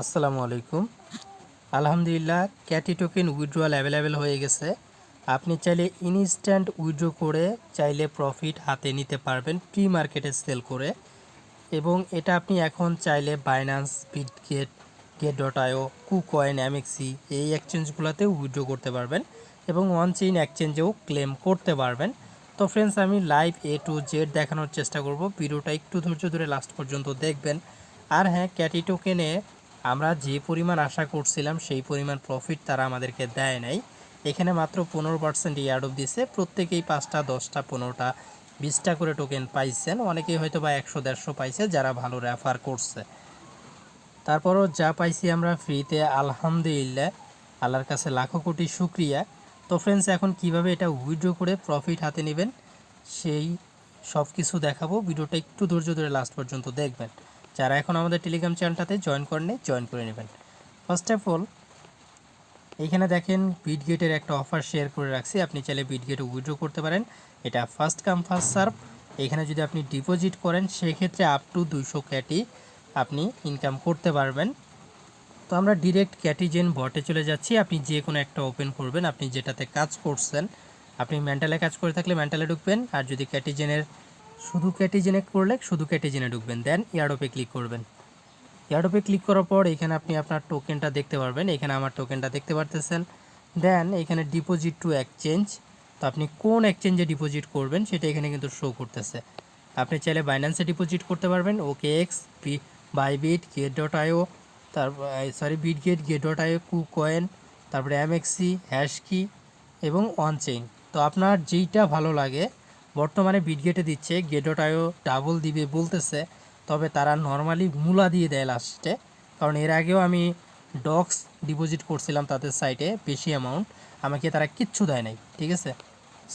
আসসালামু আলাইকুম। আলহামদুলিল্লাহ ক্যাটি টোকেন উইথড্রয়াল অ্যাভেলেবেল হয়ে গেছে। আপনি চাইলে ইনস্ট্যান্ট উইথড্র করে চাইলে প্রফিট হাতে নিতে পারবেন প্রি মার্কেটে সেল করে। এবং এটা আপনি এখন চাইলে Binance Bitget Gate dot IO KuCoin MEXC এই এক্সচেঞ্জগুলোতেও উইথড্র করতে পারবেন এবং ওয়ান চেইন এক্সচেঞ্জেও ক্লেম করতে পারবেন। তো ফ্রেন্ডস আমি লাইভ এ টু জেড দেখানোর চেষ্টা করব। ভিডিওটা একটু ধৈর্য ধরে লাস্ট পর্যন্ত দেখবেন। আর হ্যাঁ ক্যাটি টোকেনে আমরা যে পরিমাণ আশা করছিলাম, সেই পরিমাণ প্রফিট তারা আমাদেরকে দেয় নাই। এখানে মাত্র পনেরো পার্সেন্ট ইয়ার্ড অফ দিছে। প্রত্যেকেই পাঁচটা, দশটা, পনেরোটা, বিশটা করে টোকেন পাইছেন। অনেকেই হয়তো বা একশো, দেড়শো পাইছে, যারা ভালো রেফার করছে। তারপরও যা পাইছি আমরা ফ্রিতে আলহামদুলিল্লাহ, আল্লাহর কাছে লাখো কোটি শুক্রিয়া। তো ফ্রেন্ডস এখন কীভাবে এটা উইথড্র করে প্রফিট হাতে নেবেন, সেই সব কিছু দেখাবো। ভিডিওটা একটু ধৈর্য ধরে লাস্ট পর্যন্ত দেখবেন। যারা এখন আমাদের টেলিগ্রাম চ্যানেলটাতে জয়েন করেনি জয়েন করে নেবেন। ফার্স্ট অফ অল এইখানে দেখেন বিটগেটের একটা অফার শেয়ার করে রাখছি। আপনি চাইলে বিটগেটে উইথড্র করতে পারেন। এটা ফার্স্ট কাম ফার্স্ট সার্ভ এখানে যদি আপনি ডিপোজিট করেন, সেক্ষেত্রে আপ টু দুইশো ক্যাটি আপনি ইনকাম করতে পারবেন। তো আমরা ডিরেক্ট ক্যাটিজেন বটে চলে যাচ্ছি। আপনি যে কোনো একটা ওপেন করবেন। আপনি যেটাতে কাজ করছেন, আপনি মেন্টালে কাজ করে থাকলে মেন্টালে ঢুকবেন। আর যদি ক্যাটিজেনের শুধু ক্যাটিজেনে করলে শুধু ক্যাটিজেনে ঢুকবেন দেন ইয়ারডোপে ক্লিক করবেন। ইয়ারডোপে ক্লিক করার পর এখানে আপনি আপনার টোকেনটা দেখতে পারবেন, এখানে আমার টোকেনটা দেখতে পারতেছেন। দেন এখানে ডিপোজিট টু এক্সচেঞ্জ তো আপনি কোন এক্সচেঞ্জে ডিপোজিট করবেন সেটা এখানে কিন্তু শো করতেছে। আপনি চাইলে বাইন্যান্সে ডিপোজিট করতে পারবেন OKX B Bybit Gate dot IO তারপর sorry Bitget Gate dot IO KuCoin তারপরে এমএক্সি হ্যাশ কি এবং অন চেইন তো আপনার যেইটা ভালো লাগে বর্তমানে বিটগেটে দিচ্ছে গেট ডট ডাবল দিবে বলতেছে, তবে তারা নর্মালি মূলা দিয়ে দেয় লাস্টে কারণ এর আগেও আমি ডক্স ডিপোজিট করছিলাম তাদের সাইটে বেশি অ্যামাউন্ট আমাকে তারা কিচ্ছু দেয় নাই, ঠিক আছে?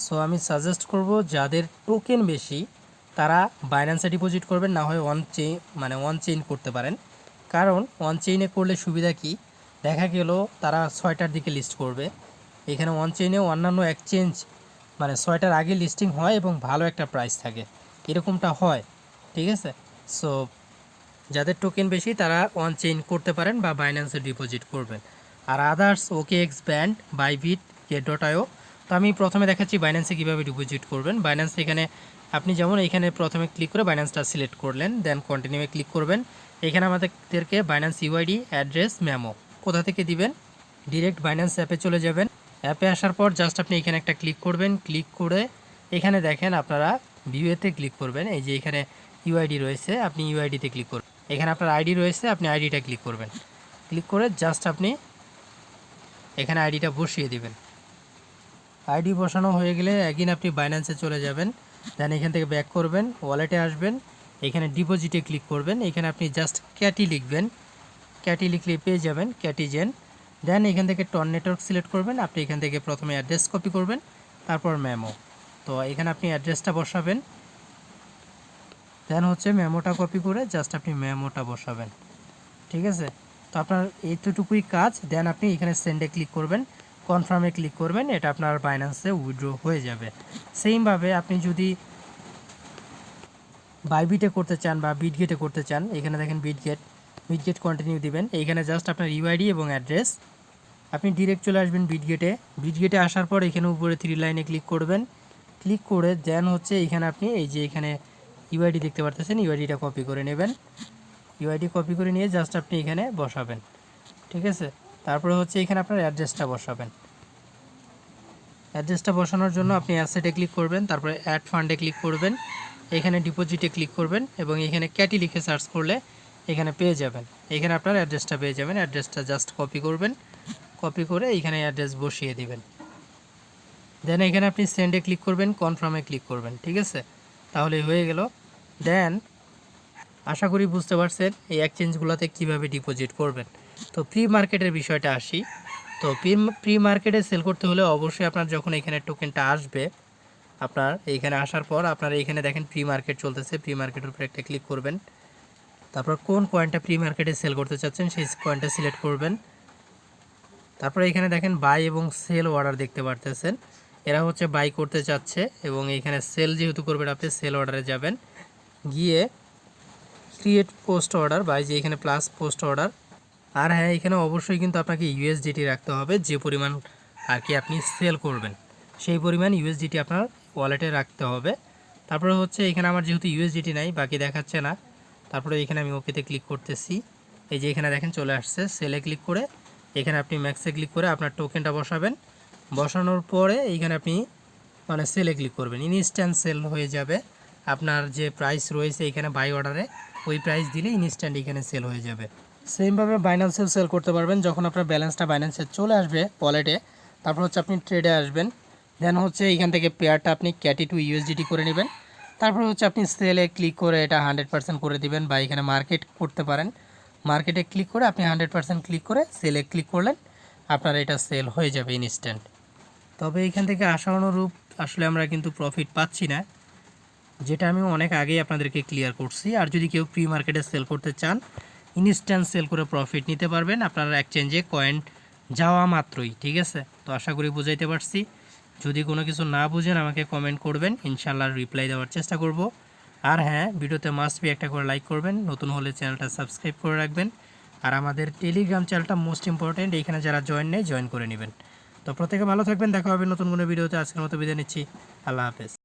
সো আমি সাজেস্ট করব যাদের টোকেন বেশি, তারা বাইন্যান্সে ডিপোজিট করবেন, না হয় ওয়ান চেইন মানে ওয়ান চেইন করতে পারেন। কারণ ওয়ান চেইনে করলে সুবিধা কি? দেখা গেল তারা ছয়টার দিকে লিস্ট করবে। এখানে ওয়ান চেইনে অন্যান্য এক্সচেঞ্জ মানে ছয়টার আগে লিস্টিং হয় এবং ভালো একটা প্রাইস থাকে। এরকমটা হয়, ঠিক আছে? সো যাদের টোকেন বেশি তারা অন চেইন করতে পারেন বা বাইন্যান্সে ডিপোজিট করবেন। আর আদার্স ওকে x band Bybit gate dot IO তো আমি প্রথমে দেখাচ্ছি বাইন্যান্সে কীভাবে ডিপোজিট করবেন। বাইন্যান্স এখানে আপনি যেমন এখানে প্রথমে ক্লিক করে বাইন্যান্সটা সিলেক্ট করলেন দেন কন্টিনিউয়ে ক্লিক করবেন। এখানে আমাদেরকে বাইন্যান্স ইউআইডি অ্যাড্রেস মেমো কোথা থেকে দিবেন? ডিরেক্ট বাইন্যান্স অ্যাপে চলে যাবেন। অ্যাপে আসার পর জাস্ট আপনি এখানে একটা ক্লিক করবেন। ক্লিক করে এখানে দেখেন আপনারা ভিউয়েতে ক্লিক করবেন। এই যে এখানে ইউআইডি রয়েছে, আপনি ইউআইডিতে ক্লিক করবেন। এখানে আপনার আইডি রয়েছে, আপনি আইডিটা ক্লিক করবেন। ক্লিক করে জাস্ট আপনি এখানে আইডিটা বসিয়ে দিবেন। আইডি বসানো হয়ে গেলে একদিন আপনি বাইন্যান্সে চলে যাবেন। দেন এখান থেকে ব্যাক করবেন ওয়ালেটে আসবেন। এখানে ডিপোজিটে ক্লিক করবেন। এখানে আপনি জাস্ট ক্যাটি লিখবেন। ক্যাটি লিখলে পেয়ে যাবেন ক্যাটিজেন দেন এখান থেকে টন নেটওয়ার্ক সিলেক্ট করবেন। আপনি এখান থেকে প্রথমে অ্যাড্রেস কপি করবেন, তারপর মেমো। তো এখানে আপনি অ্যাড্রেসটা বসাবেন। দেন হচ্ছে মেমোটা কপি করে জাস্ট আপনি মেমোটা বসাবেন। ঠিক আছে? তো আপনার এইটুকুই কাজ। দেন আপনি এখানে সেন্ডে ক্লিক করবেন, কনফার্মে ক্লিক করবেন, এটা আপনার বাইন্যান্সে উইথড্র হয়ে যাবে। সেইমভাবে আপনি যদি বাইবিটে করতে চান বা বিটগেটে করতে চান, এখানে দেখেন বিটগেট বিটগেট কন্টিনিউ দিবেন। এইখানে জাস্ট আপনার ইউআইডি এবং অ্যাড্রেস আপনি ডিরেক্ট চলে আসবেন বিটগেটে বিটগেটে আসার পর এখানে উপরে থ্রি লাইনে ক্লিক করবেন। ক্লিক করে দেন হচ্ছে এখানে আপনি এই যে এখানে ইউআইডি দেখতে পারতেছেন ইউআইডিটা কপি করে নেবেন। ইউআইডি কপি করে নিয়ে জাস্ট আপনি এখানে বসাবেন। ঠিক আছে? তারপরে হচ্ছে এখানে আপনার অ্যাড্রেসটা বসাবেন। অ্যাড্রেসটা বসানোর জন্য আপনি অ্যাসেটে ক্লিক করবেন, তারপরে অ্যাড ফান্ডে ক্লিক করবেন। এখানে ডিপোজিটে ক্লিক করবেন এবং এখানে ক্যাটি লিখে সার্চ করলে এখানে পেয়ে যাবেন। এখানে আপনার অ্যাড্রেসটা পেয়ে যাবেন। অ্যাড্রেসটা জাস্ট কপি করবেন। কপি করে এইখানে অ্যাড্রেস বসিয়ে দিবেন। দেন এখানে আপনি সেন্ডে ক্লিক করবেন কনফার্মে ক্লিক করবেন, ঠিক আছে? তাহলে হয়ে গেল। দেন আশা করি বুঝতে পারছেন এই এক্সচেঞ্জগুলোতে কীভাবে ডিপোজিট করবেন। তো প্রি মার্কেটের বিষয়টা আসি। তো প্রি প্রি মার্কেটে সেল করতে হলে অবশ্যই আপনার যখন এখানে টোকেনটা আসবে, আপনার এইখানে আসার পর আপনার এইখানে দেখেন প্রি মার্কেট চলতেছে। প্রি মার্কেটের উপরে একটা ক্লিক করবেন। তারপর কোন কয়েনটা প্রি মার্কেটে সেল করতে চাচ্ছেন, সেই কয়েনটা সিলেক্ট করবেন। তারপরে এখানে দেখেন বাই এবং সেল অর্ডার দেখতে পারতেছেন। এরা হচ্ছে বাই করতে চাচ্ছে এবং এখানে সেল যেহেতু করবেন আপনি সেল অর্ডারে যাবেন। গিয়ে ক্রিয়েট পোস্ট অর্ডার বাই যে এখানে প্লাস পোস্ট অর্ডার আর হ্যাঁ এখানে অবশ্যই কিন্তু আপনাকে ইউএসডিটি রাখতে হবে, যে পরিমাণ আর কি আপনি সেল করবেন। সেই পরিমাণ ইউএসডিটি আপনার ওয়ালেটে রাখতে হবে। তারপরে হচ্ছে এখানে আমার যেহেতু ইউএসডিটি নাই, বাকি দেখাচ্ছে না। তারপরে এখানে আমি ওকেতে ক্লিক করতেছি। এই যে এখানে দেখেন চলে আসছে সেলে ক্লিক করে এখানে আপনি ম্যাক্সে ক্লিক করে আপনার টোকেনটা বসাবেন। বসানোর পরে এইখানে আপনি মানে সেলে ক্লিক করবেন। ইনস্ট্যান্ট সেল হয়ে যাবে। আপনার যে প্রাইস রয়েছে এখানে বাই অর্ডারে ওই প্রাইস দিলে ইনস্ট্যান্ট এখানে সেল হয়ে যাবে। সেমভাবে বাইন্যান্সেও সেল করতে পারবেন, যখন আপনার ব্যালেন্সটা বাইন্যান্সে চলে আসবে ওয়ালেটে তারপর হচ্ছে আপনি ট্রেডে আসবেন। দেন হচ্ছে এইখান থেকে পেয়ারটা আপনি ক্যাটি টু ইউএসডিটি করে নেবেন। তারপর হচ্ছে আপনি সেলে ক্লিক করে এটা হান্ড্রেড পার্সেন্ট করে দিবেন বা এখানে মার্কেট করতে পারেন। মার্কেটে ক্লিক করে আপনি হান্ড্রেড পার্সেন্ট ক্লিক করে সেলে ক্লিক করলেন, আপনার এটা সেল হয়ে যাবে ইনস্ট্যান্ট তবে এখান থেকে আশা অনুরূপ আসলে আমরা কিন্তু প্রফিট পাচ্ছি না, যেটা আমি অনেক আগেই আপনাদেরকে ক্লিয়ার করছি। আর যদি কেউ প্রি মার্কেটে সেল করতে চান ইনস্ট্যান্ট সেল করে প্রফিট নিতে পারবেন। আপনারা এক্সচেঞ্জে কয়েন যাওয়া মাত্রই, ঠিক আছে? তো আশা করি বুঝাইতে পারছি। যদি কোনো কিছু না বুঝেন, আমাকে কমেন্ট করবেন ইনশাল্লাহ রিপ্লাই দেওয়ার চেষ্টা করব। আর হ্যাঁ ভিডিওতে মাস্ট বি একটা করে লাইক করবেন, নতুন হলে চ্যানেলটা সাবস্ক্রাইব করে রাখবেন। আর আমাদের টেলিগ্রাম চ্যানেলটা মোস্ট ইম্পর্টেন্ট এইখানে যারা জয়েন নেই জয়েন করে নেবেন। তো প্রত্যেকে ভালো থাকবেন, দেখা হবে নতুন কোনো ভিডিওতে। আজকের মতো বিদায় নিচ্ছি। আল্লাহ হাফেজ।